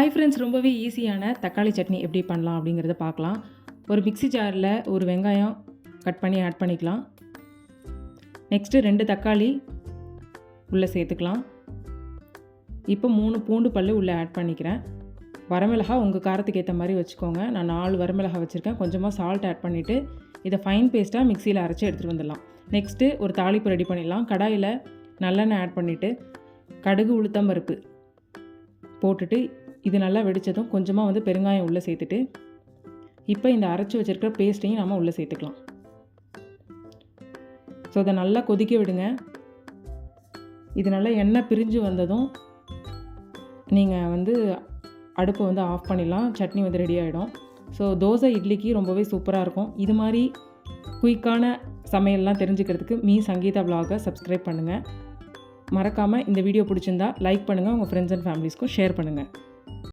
Hi friends ரொம்பவே ஈஸியான தக்காளி சட்னி எப்படி பண்ணலாம் அப்படிங்கிறத பார்க்கலாம். ஒரு மிக்ஸி ஜாரில் ஒரு வெங்காயம் கட் பண்ணி ஆட் பண்ணிக்கலாம். நெக்ஸ்ட்டு ரெண்டு தக்காளி உள்ளே சேர்த்துக்கலாம். இப்போ மூணு பூண்டு பல் உள்ளே ஆட் பண்ணிக்கிறேன். வரமிளகா உங்கள் காரத்துக்கு ஏற்ற மாதிரி வச்சுக்கோங்க. நான் நாலு வரமிளகா வச்சுருக்கேன். கொஞ்சமாக சால்ட் ஆட் பண்ணிவிட்டு இதை ஃபைன் பேஸ்ட்டாக மிக்சியில் அரைச்சி எடுத்துகிட்டு வந்துடலாம். நெக்ஸ்ட்டு ஒரு தாளிப்பு ரெடி பண்ணிடலாம். கடாயில் நல்லெண்ணெய் ஆட் பண்ணிவிட்டு கடுகு உளுத்தம் பருப்பு போட்டுட்டு இது நல்லா வெடித்ததும் கொஞ்சமாக வந்து பெருங்காயம் உள்ளே சேர்த்துட்டு இப்போ இந்த அரைச்சி வச்சுருக்கிற பேஸ்ட்டையும் நம்ம உள்ளே சேர்த்துக்கலாம். ஸோ அதை நல்லா கொதிக்க விடுங்க. இது நல்லா எண்ணெய் பிரிஞ்சு வந்ததும் நீங்கள் வந்து அடுப்பை வந்து ஆஃப் பண்ணிடலாம். சட்னி வந்து ரெடி ஆகிடும் ஸோ தோசை இட்லிக்கு ரொம்பவே சூப்பராக இருக்கும். இது மாதிரி குயிக்கான சமையல்லாம் தெரிஞ்சுக்கிறதுக்கு மீ சங்கீதா பிளாகை சப்ஸ்கிரைப் பண்ணுங்கள் மறக்காமல் இந்த வீடியோ பிடிச்சிருந்தா லைக் பண்ணுங்கள் உங்கள் ஃப்ரெண்ட்ஸ் அண்ட் ஃபேமிலிஸ்க்கும் ஷேர் பண்ணுங்கள்